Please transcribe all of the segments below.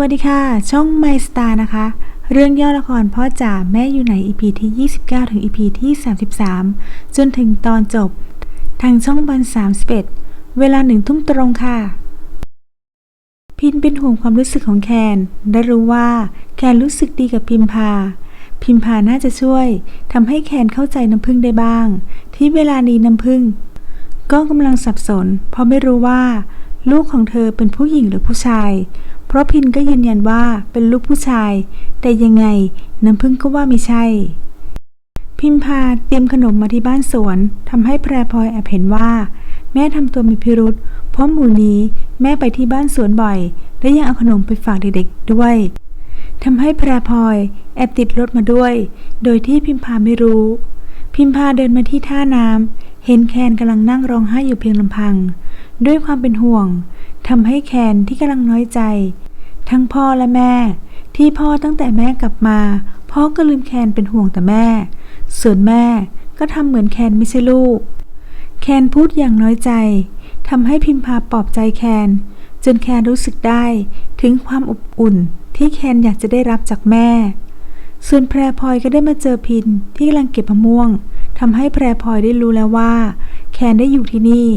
วัสดีค่ะ ช่อง My Star นะคะ เรื่องย่อละครพ่อจ๋าแม่อยู่ไหน EP ที่ 29 ถึง EP ที่ 33 จนถึงตอนจบ ทางช่องบัน 31 เวลาหนึ่งทุ่มตรงค่ะ พินเป็นห่วงความรู้สึกของแคนและรู้ว่าแคนรู้สึกดีกับพิมพา พิมพาน่าจะช่วยทำให้แคนเข้าใจน้ำพึ่งได้บ้าง ที่เวลานี้น้ำพึ่ง ก็กำลังสับสน เพราะไม่รู้ว่า ลูกของเธอเป็นผู้หญิงหรือผู้ชาย ราะพินก็ยืนยันว่าเป็นลูกผู้ชาย แต่ยังไงน้ำพึ่งก็ว่าไม่ใช่ พิมพาเตรียมขนมมาที่บ้านสวนทำให้แพรพลอยแอบเห็นว่า แม่ทำตัวมีพิรุษเพราะหมู่นี้แม่ไปที่บ้านสวนบ่อย และยังเอาขนมไปฝากเด็กๆด้วยทำให้แพรพลอยแอบติดรถมาด้วย โดยที่พิมพาไม่รู้ พิมพาเดินมาที่ท่าน้ำเห็นแคนกำลังนั่งร้องไห้อยู่เพียงลำพัง ด้วยความเป็นห่วงทำให้แคนที่กำลังน้อยใจ ทั้งพ่อและแม่ ที่พ่อตั้งแต่แม่กลับมา พ่อก็ลืมแคนเป็นห่วงแต่แม่ ส่วนแม่ก็ทำเหมือนแคนไม่ใช่ลูก แคนพูดอย่างน้อยใจทำให้พิมพาปลอบใจแคน จนแคนรู้สึกได้ถึงความอบอุ่นที่แคนอยากจะได้รับจากแม่ ส่วนแพรพลอยก็ได้มาเจอพินที่กำลังเก็บมะม่วงทำให้แพรพลอยได้รู้แล้วว่า แคนได้อยู่ที่นี่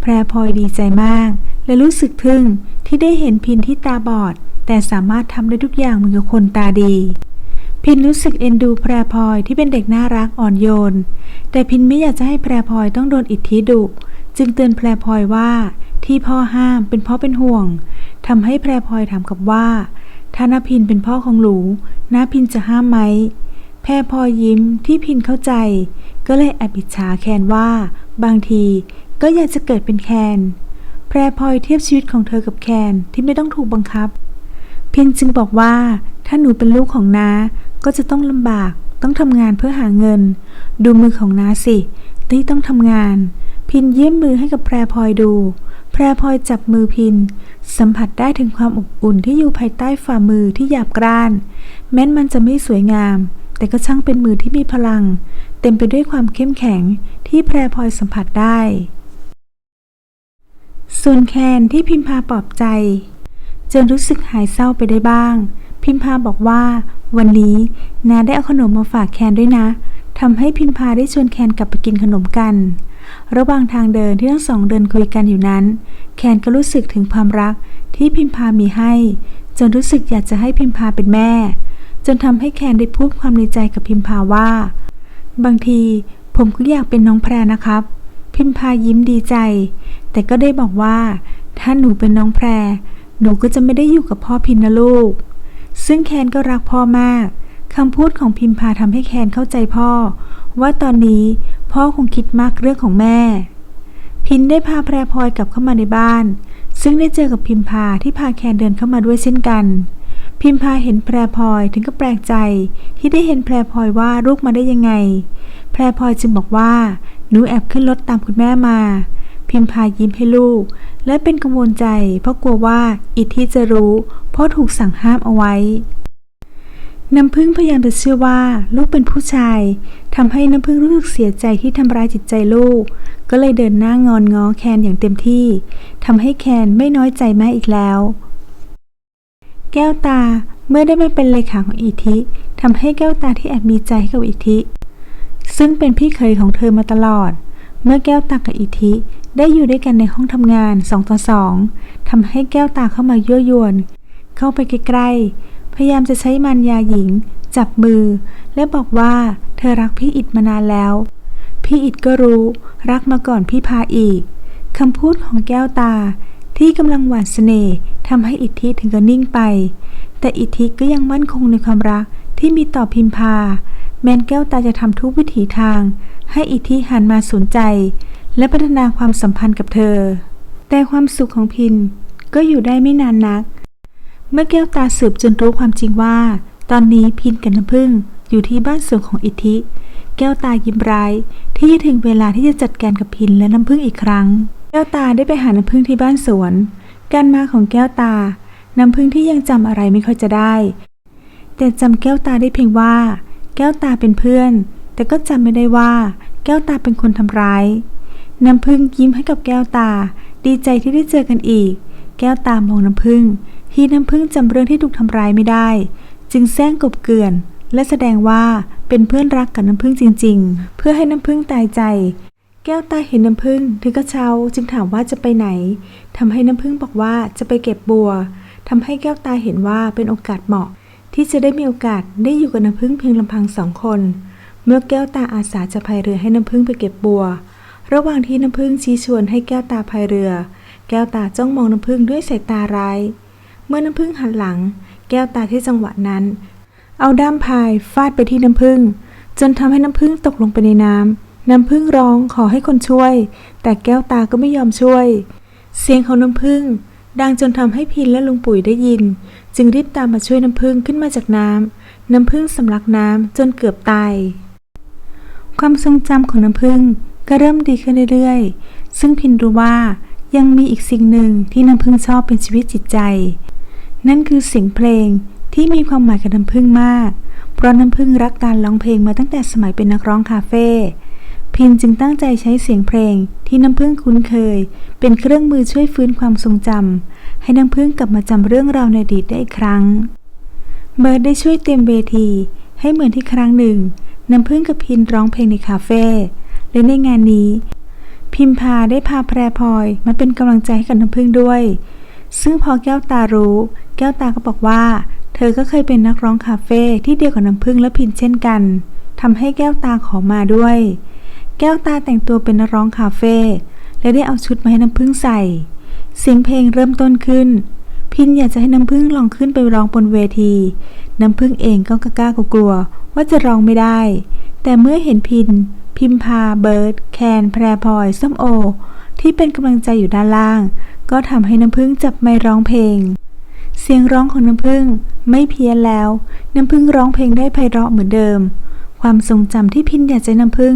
แพรพลอยดีใจมาก และรู้สึกทึ่งที่ได้เห็นพินที่ตาบอด แต่สามารถทำได้ทุกอย่างเหมือนกับคนตาดี พินรู้สึกเอ็นดูแพรพลอยที่เป็นเด็กน่ารักอ่อนโยน แต่พินไม่อยากจะให้แพรพลอยต้องโดนอิทธิดุ จึงเตือนแพรพลอยว่าที่พ่อห้ามเป็นเพราะเป็นห่วงทำให้แพรพลอยถามกับว่า ถ้านาพินเป็นพ่อของหลูนาพินจะห้ามไหมแพรพลอยยิ้มที่พินเข้าใจ ก็เลยแอบอิจฉาแคนว่า บางทีก็อยากจะเกิดเป็นแคนแพรพลอยเทียบชีวิตของเธอกับแคนที่ไม่ต้องถูกบังคับ พินจึงบอกว่า ถ้าหนูเป็นลูกของนา ก็จะต้องลำบาก ต้องทำงานเพื่อหาเงิน ดูมือของนาสิที่ต้องทำงาน พินเยื่นมือให้กับแพรพลอยดู แพรพลอยจับมือพิน สัมผัสได้ถึงความอบอุ่นที่อยู่ภายใต้ฝ่ามือที่หยาบกร้าน แม้นมันจะไม่สวยงาม แต่ก็ช่างเป็นมือที่มีพลัง เต็มไปด้วยความเข้มแข็งที่แพรพลอยสัมผัสได้ ส่วนแคนที่พิมพาปลอบใจ จนรู้สึกหายเศร้าไปได้บ้าง พิมพาบอกว่า วันนี้นาได้เอาขนมมาฝากแคนด้วยนะทำให้พิมพาได้ชวนแคนกลับไปกินขนมกัน ระหว่างทางเดินที่ทั้งสองเดินคุยกันอยู่นั้น แคนก็รู้สึกถึงความรักที่พิมพามีให้ จนรู้สึกอยากจะให้พิมพาเป็นแม่ จนทำให้แคนได้พูดความในใจกับพิมพาว่า บางทีผมก็อยากเป็นน้องแพรนะครับ พิมพายิ้มดีใจ แต่ก็ได้บอกว่า ถ้าหนูเป็นน้องแพร หนูก็จะไม่ได้อยู่กับพ่อพินนะลูก ซึ่งแคนก็รักพ่อมากคำพูดของพิมพาทำให้แคนเข้าใจพ่อ ว่าตอนนี้พ่อคงคิดมากเรื่องของแม่ พินได้พาแพรพลอยกลับเข้ามาในบ้าน ซึ่งได้เจอกับพิมพาที่พาแคนเดินเข้ามาด้วยเช่นกัน พิมพาเห็นแพรพลอยถึงก็แปลกใจ ที่ได้เห็นแพรพลอยว่าลูกมาได้ยังไง แพรพลอยจึงบอกว่าหนูแอบขึ้นรถตามคุณแม่มา พิมพายิ้มให้ลูก และเป็นกังวลใจ เพราะกลัวว่าอิทธิจะรู้ เพราะถูกสั่งห้ามเอาไว้ น้ำพึ่งพยายามจะเชื่อว่าลูกเป็นผู้ชายทำให้น้ำพึ่งรู้สึกเสียใจที่ทำร้ายจิตใจลูก ก็เลยเดินหน้างอนง้อแคนอย่างเต็มที่ทำให้แคนไม่น้อยใจแม่อีกแล้ว แก้วตาเมื่อได้มาเป็นเลขาของอิทธิทำให้แก้วตาที่แอบมีใจให้กับอิทธิ ซึ่งเป็นพี่เคยของเธอมาตลอด เมื่อแก้วตากับอิทธิ ได้อยู่ด้วยกันในห้องทำงานสองต่อสองทำให้แก้วตาเข้ามายั่วยวน เข้าไปใกล้ๆ พยายามจะใช้มันยาหญิง จับมือ และบอกว่าเธอรักพี่อิดมานานแล้ว พี่อิดก็รู้รักมาก่อนพี่พาอีกคำพูดของแก้วตาที่กำลังหวานเสน่ห์ทำให้อิทธิถึงกับนิ่งไป แต่อิทธิก็ยังมั่นคงในความรักที่มีต่อพิมพา แม้นแก้วตาจะทำทุกวิถีทาง ให้อิทธิหันมาสนใจ และพัฒนาความสัมพันธ์กับเธอ แต่ความสุขของพินก็อยู่ได้ไม่นานนัก เมื่อแก้วตาสืบจนรู้ความจริงว่า ตอนนี้พินกับน้ำพึ่งอยู่ที่บ้านสวนของอิทธิ แก้วตายิ้มร้ายที่ถึงเวลาที่จะจัดการกับพินและน้ำพึ่งอีกครั้ง แก้วตาได้ไปหาน้ำพึ่งที่บ้านสวน การมาของแก้วตา น้ำพึ่งที่ยังจำอะไรไม่ค่อยจะได้ แต่จำแก้วตาได้เพียงว่า แก้วตาเป็นเพื่อน แต่ก็จำไม่ได้ว่า แก้วตาเป็นคนทำร้าย น้ำพึ่งยิ้มให้กับแก้วตา ดีใจที่ได้เจอกันอีก แก้วตามองน้ำพึ่ง ที่น้ำพึ่งจำเรื่องที่ถูกทำร้ายไม่ได้ จึงแซงกบเกลื่อน และแสดงว่าเป็นเพื่อนรักกับน้ำพึ่งจริง ๆ เพื่อให้น้ำพึ่งตายใจ แก้วตาเห็นน้ำพึ่งถึงกระเช้าจึงถามว่าจะไปไหนทำให้น้ำพึ่งบอกว่าจะไปเก็บบัวทำให้แก้วตาเห็นว่าเป็นโอกาสเหมาะ ที่จะได้มีโอกาสได้อยู่กับน้ำพึ่งเพียงลำพังสองคน เมื่อแก้วตาอาสาจะพายเรือให้น้ำพึ่งไปเก็บบัว ระหว่างที่น้ำพึ่งชี้ชวนให้แก้วตาพายเรือ แก้วตาจ้องมองน้ำพึ่งด้วยสายตาร้าย เมื่อน้ำพึ่งหันหลัง แก้วตาที่จังหวะนั้น เอาด้ามพายฟาดไปที่น้ำพึ่ง จนทำให้น้ำพึ่งตกลงไปในน้ำน้ำพึ่งร้องขอให้คนช่วย แต่แก้วตาก็ไม่ยอมช่วย เสียงของน้ำพึ่งดังจนทำให้พินและลุงปุ๋ยได้ยิน จึงรีบตามมาช่วยน้ำพึ่งขึ้นมาจากน้ำน้ำพึ่งสำลักน้ำจนเกือบตายความทรงจำของน้ำพึ่ง ก็เริ่มดีขึ้นเรื่อยๆ ซึ่งพินรู้ว่ายังมีอีกสิ่งหนึ่งที่น้ำพึ่งชอบเป็นชีวิตจิตใจ นั่นคือเสียงเพลงที่มีความหมายกับน้ำพึ่งมาก เพราะน้ำพึ่งรักการร้องเพลงมาตั้งแต่สมัยเป็นนักร้องคาเฟ่ พินจึงตั้งใจใช้เสียงเพลงที่น้ำพึ่งคุ้นเคย เป็นเครื่องมือช่วยฟื้นความทรงจำให้น้ำพึ่งกลับมาจำเรื่องราวในอดีตได้อีกครั้ง เบิร์ดได้ช่วยเตรียมเวที ให้เหมือนที่ครั้งหนึ่งน้ำพึ่งกับพินร้องเพลงในคาเฟ่ และในงานนี้ พิมพาได้พาแพรพลอยมาเป็นกำลังใจให้กับน้ำพึ่งด้วย ซึ่งพอแก้วตารู้ แก้วตาก็บอกว่า เธอก็เคยเป็นนักร้องคาเฟ่ที่เดียวกับน้ำพึ่งและพินเช่นกันทำให้แก้วตาขอมาด้วย แก้วตาแต่งตัวเป็นนักร้องคาเฟ่และได้เอาชุดมาให้น้ำพึ่งใส่ เสียงเพลงเริ่มต้นขึ้น พินอยากจะให้น้ำพึ่งลองขึ้นไปร้องบนเวที น้ำพึ่งเองก็กล้ากลัวว่าจะร้องไม่ได้ แต่เมื่อเห็นพิน พิมพา เบิร์ด แคน แพรพลอย ส้มโอ ที่เป็นกำลังใจอยู่ด้านล่าง ก็ทำให้น้ำพึ่งจับไมค์ร้องเพลง เสียงร้องของน้ำพึ่งไม่เพี้ยนแล้ว น้ำพึ่งร้องเพลงได้ไพเราะเหมือนเดิม ความทรงจำที่พินอยากจะให้น้ำพึ่ง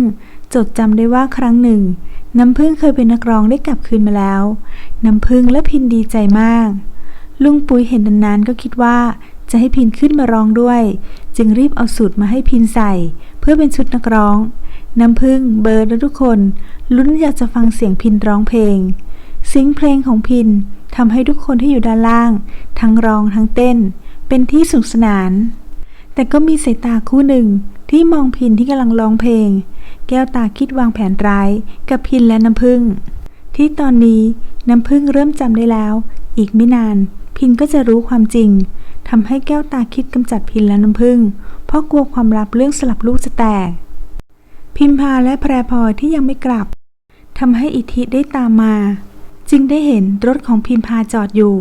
จดจำได้ว่าครั้งหนึ่ง น้ำพึ่งเคยเป็นนักร้องได้กลับคืนมาแล้ว น้ำพึ่งและพินดีใจมาก ลุงปุ๋ยเห็นนานๆก็คิดว่าจะให้พินขึ้นมาร้องด้วย จึงรีบเอาสูตรมาให้พินใส่ เพื่อเป็นชุดนักร้อง น้ำพึ่งเบิร์ดและทุกคนลุ้นอยากจะฟังเสียงพินร้องเพลง เสียงเพลงของพินทำให้ทุกคนที่อยู่ด้านล่าง ทั้งร้องทั้งเต้น เป็นที่สนุกสนาน แต่ก็มีสายตาคู่หนึ่งที่มองพินที่กำลังร้องเพลง แก้วตาคิดวางแผนร้ายกับพินและน้ำพึ่ง ที่ตอนนี้น้ำพึ่งเริ่มจำได้แล้ว อีกไม่นาน พินก็จะรู้ความจริงทำให้แก้วตาคิดกำจัดพินและน้ำพึ่ง เพราะกลัวความลับเรื่องสลับลูกจะแตก พิมพาและแพรพลอยที่ยังไม่กลับทำให้อิทธิได้ตามมา จึงได้เห็นรถของพิมพาจอดอยู่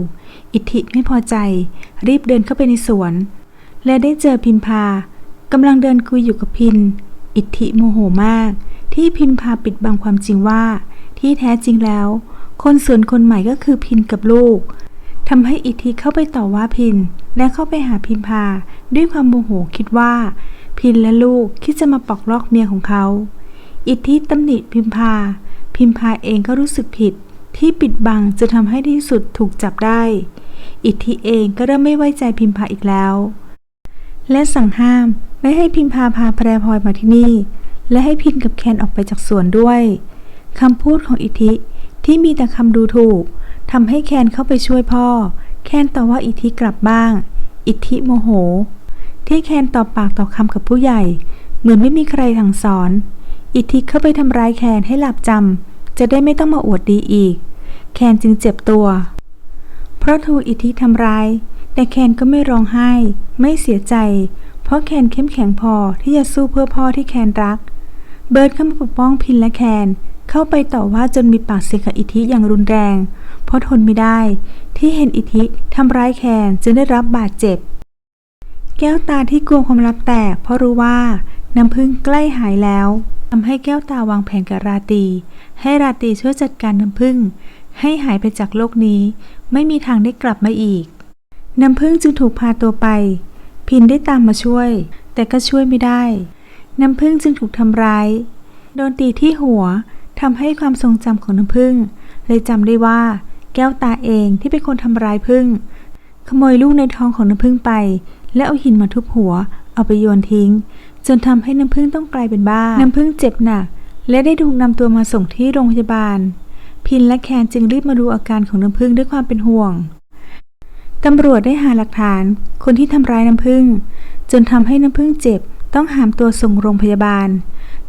อิทธิไม่พอใจ รีบเดินเข้าไปในสวน และได้เจอพิมพากำลังเดินคุยอยู่กับพิน อิทธิโมโหมาก ที่พิมพาปิดบังความจริงว่า ที่แท้จริงแล้ว คนสวนคนใหม่ก็คือพินกับลูกทำให้อิทธิเข้าไปต่อว่าพิน และเข้าไปหาพิมพาด้วยความโมโหคิดว่า พินและลูกคิดจะมาปอกลอกเมียของเขา อิทธิตำหนิพิมพา พิมพาเองก็รู้สึกผิด ที่ปิดบังจะทำให้ที่สุดถูกจับได้ อิทธิเองก็เริ่มไม่ไว้ใจพิมพาอีกแล้ว และสั่งห้ามไม่ให้พิมพาพาแพรพลอยมาที่นี่ และให้พินกับแคนออกไปจากสวนด้วยคำพูดของอิทธิที่มีแต่คำดูถูกทำให้แคนเข้าไปช่วยพ่อ แคนต่อว่าอิทธิกลับบ้าง อิทธิโมโห ที่แคนตอบปากต่อคำกับผู้ใหญ่ เหมือนไม่มีใครสั่งสอน อิทธิเข้าไปทำร้ายแคนให้หลับจำจะได้ไม่ต้องมาอวดดีอีก แคนจึงเจ็บตัว เพราะถูกอิทธิทำร้าย แต่แคนก็ไม่ร้องไห้ ไม่เสียใจ เพราะแคนเข้มแข็งพอที่จะสู้เพื่อพ่อที่แคนรัก เบิร์ดเข้ามาปกป้องพินและแคนเข้าไปต่อว่าจนมีปากเสียงกับอิทธิอย่างรุนแรง เพราะทนไม่ได้ ที่เห็นอิทธิทำร้ายแคนจึงได้รับบาดเจ็บ แก้วตาที่กลัวความลับแตก เพราะรู้ว่าน้ำพึ่งใกล้หายแล้วทำให้แก้วตาวางแผนกับราตี ให้ราตีช่วยจัดการน้ำพึ่ง ให้หายไปจากโลกนี้ ไม่มีทางได้กลับมาอีก น้ำพึ่งจึงถูกพาตัวไป พินได้ตามมาช่วย แต่ก็ช่วยไม่ได้ น้ำพึ่งจึงถูกทำร้าย โดนตีที่หัวทำให้ความทรงจำของน้ำพึ่งเลยจำได้ว่า แก้วตาเองที่เป็นคนทำร้ายพึ่ง ขโมยลูกในท้องของน้ำพึ่งไป และเอาหินมาทุบหัว เอาไปโยนทิ้ง จนทำให้น้ำพึ่งต้องกลายเป็นบ้า น้ำพึ่งเจ็บหนัก และได้ถูกนำตัวมาส่งที่โรงพยาบาล พินและแคนจึงรีบมาดูอาการของน้ำพึ่งด้วยความเป็นห่วงตำรวจได้หาหลักฐาน คนที่ทำร้ายน้ำพึ่ง จนทำให้น้ำพึ่งเจ็บ ต้องหามตัวส่งโรงพยาบาล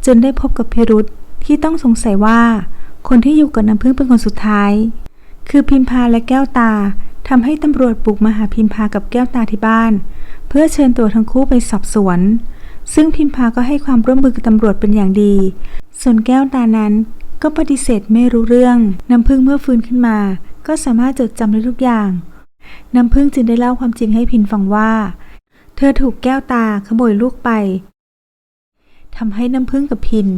จนได้พบกับพิรุษที่ต้องสงสัยว่า คนที่อยู่กับน้ำพึ่งเป็นคนสุดท้าย คือพิมพาและแก้วตาทำให้ตำรวจบุกมาหาพิมพากับแก้วตาที่บ้าน พื่อเชิญตัวทั้งคู่ไปสอบสวน ซึ่งพิมพาก็ให้ความร่วมมือกับตำรวจเป็นอย่างดี ส่วนแก้วตานั้นก็ปฏิเสธไม่รู้เรื่อง น้ำพึ่งเมื่อฟื้นขึ้นมา ก็สามารถจดจำได้ทุกอย่าง น้ำพึ่งจึงได้เล่าความจริงให้พินฟังว่า เธอถูกแก้วตาขโมยลูกไปทำให้น้ำพึ่งกับพิน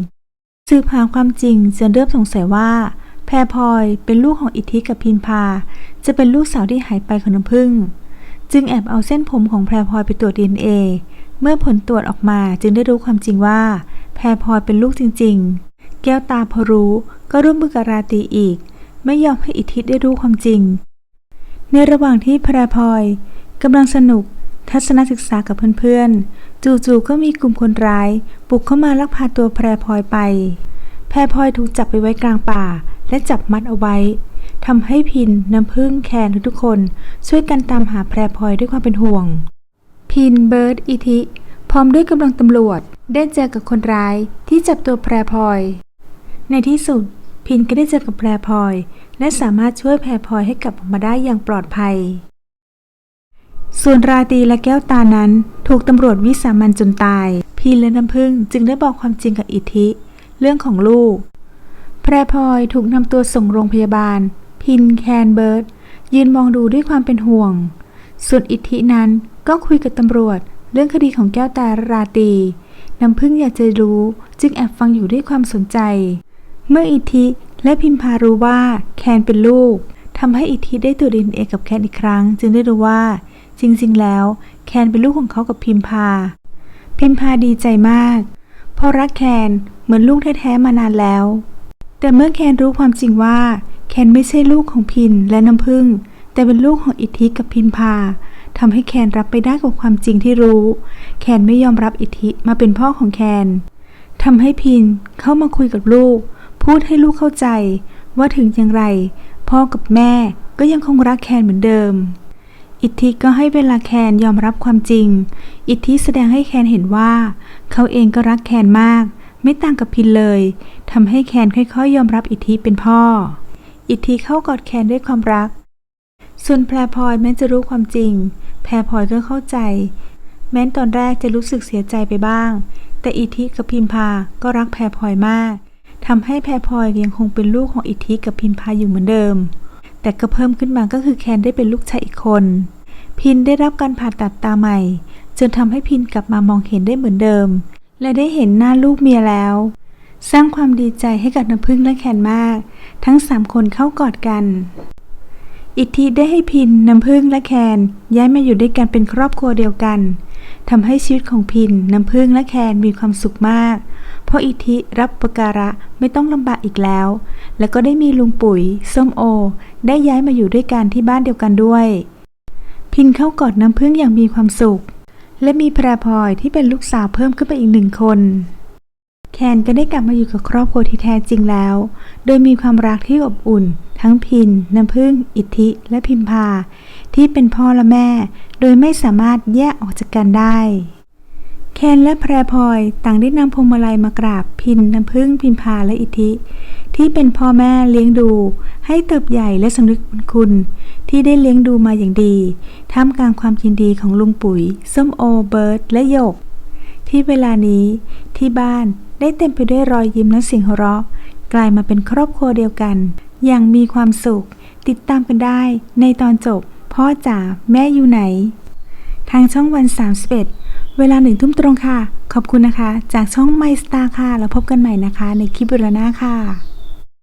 สืบหาความจริงจนเริ่มสงสัยว่า แพรพลอยเป็นลูกของอิทธิกับพินพา จะเป็นลูกสาวที่หายไปของน้ำพึ่ง จึงแอบเอาเส้นผมของแพรพลอยไปตรวจดีเอ็นเอเมื่อผลตรวจออกมาจึงได้รู้ความจริงว่า แพรพลอยเป็นลูกจริง ๆ แก้วตาพอรู้ก็ร่วมมือกับราตรีอีก ไม่ยอมให้อิทธิได้รู้ความจริง ในระหว่างที่แพรพลอยกำลังสนุกทัศนศึกษากับเพื่อนๆ จู่ๆ ก็มีกลุ่มคนร้ายบุกเข้ามาลักพาตัวแพรพลอยไป แพรพลอยถูกจับไปไว้กลางป่า และจับมัดเอาไว้ ทำให้พินน้ำพึ่งแคนทุกคน ช่วยกันตามหาแพรพลอยด้วยความเป็นห่วง พินเบิร์ดอิทิ พร้อมด้วยกำลังตำรวจได้เจอกับคนร้ายที่จับตัวแพรพลอย ในที่สุด พินก็ได้เจอกับแพรพลอย และสามารถช่วยแพรพลอยให้กลับออกมาได้อย่างปลอดภัย ส่วนราตีและแก้วตานั้น ถูกตำรวจวิสามันจนตาย พินและน้ำพึ่งจึงได้บอกความจริงกับอิทิ เรื่องของลูก แพรพลอยถูกนำตัวส่งโรงพยาบาล พินแคนเบิร์ดยืนมองดูด้วยความเป็นห่วง ส่วนอิทธินั้นก็คุยกับตำรวจ เรื่องคดีของแก้วตาราตี น้ำพึ่งอยากจะรู้ จึงแอบฟังอยู่ด้วยความสนใจ เมื่ออิทธิและพิมพารู้ว่าแคนเป็นลูกทำให้อิทธิได้ตรวจดีเอ็นเอกับแคนอีกครั้ง จึงได้รู้ว่า จริงๆ แล้ว แคนเป็นลูกของเขากับพิมพา พิมพาดีใจมากเพราะรักแคนเหมือนลูกแท้ๆมานานแล้ว แต่เมื่อแคนรู้ความจริงว่า แคนไม่ใช่ลูกของพินและน้ำพึ่ง แต่เป็นลูกของอิทธิกับพิมพาทำให้แคนรับไปได้กับความจริงที่รู้ แคนไม่ยอมรับอิทธิมาเป็นพ่อของแคนทำให้พินเข้ามาคุยกับลูก พูดให้ลูกเข้าใจ ว่าถึงอย่างไร พ่อกับแม่ก็ยังคงรักแคนเหมือนเดิม อิทธิก็ให้เวลาแคนยอมรับความจริง อิทธิแสดงให้แคนเห็นว่า เขาเองก็รักแคนมาก ไม่ต่างกับพินเลยทำให้แคนค่อยๆ ยอมรับอิทธิเป็นพ่อ อิทธิเข้ากอดแคนด้วยความรัก ส่วนแพรพลอยแม้จะรู้ความจริง แพรพลอยก็เข้าใจ แม้ตอนแรกจะรู้สึกเสียใจไปบ้าง แต่อิทธิกับพิมพาก็รักแพรพลอยมากทำให้แพรพลอยยังคงเป็นลูกของอิทธิกับพิมพาอยู่เหมือนเดิม แต่ก็เพิ่มขึ้นมาก็คือแคนได้เป็นลูกชายอีกคน พินได้รับการผ่าตัดตาใหม่ จนทำให้พินกลับมามองเห็นได้เหมือนเดิม และได้เห็นหน้าลูกเมียแล้ว สร้างความดีใจให้กับน้ำพึ่งและแคนมาก ทั้งสามคนเข้ากอดกัน อิทธิได้ให้พินน้ำพึ่งและแคนย้ายมาอยู่ด้วยกันเป็นครอบครัวเดียวกันทำให้ชีวิตของพินน้ำพึ่งและแคนมีความสุขมาก เพราะอิทธิรับประการะไม่ต้องลำบากอีกแล้ว แล้วก็ได้มีลุงปุ๋ย ส้มโอ ได้ย้ายมาอยู่ด้วยกันที่บ้านเดียวกันด้วย พินเข้ากอดน้ำพึ่งอย่างมีความสุข และมีแพรพลอยที่เป็นลูกสาวเพิ่มขึ้นไปอีกหนึ่งคน แคนก็ได้กลับมาอยู่กับครอบครัวที่แท้จริงแล้ว โดยมีความรักที่อบอุ่น ทั้งพิน น้ำพึ่ง อิทธิ และพิมพา ที่เป็นพ่อและแม่ โดยไม่สามารถแยกออกจากกันได้ แคนและแพรพลอยต่างได้นำพวงมาลัยมากราบพิน น้ำพึ่ง พิมพาและอิทธิ ที่เป็นพ่อแม่เลี้ยงดู ให้เติบใหญ่และสำนึกบุญคุณ ที่ได้เลี้ยงดูมาอย่างดี ท่ามกลางความยินดีของลุงปุ๋ย ส้มโอ เบิร์ดและหยก ที่เวลานี้ที่บ้านได้เต็มไปด้วยรอยยิ้มและเสียงหัวเราะ กลายมาเป็นครอบครัวเดียวกัน อย่างมีความสุข ติดตามกันได้ในตอนจบ พ่อจ๋าแม่อยู่ไหน ทางช่องวัน 31 เวลาหนึ่งทุ่มตรงค่ะ ขอบคุณนะคะ จากช่องไมสตาร์ค่ะ แล้วพบกันใหม่นะคะ ในคลิปเบลหน้าค่ะ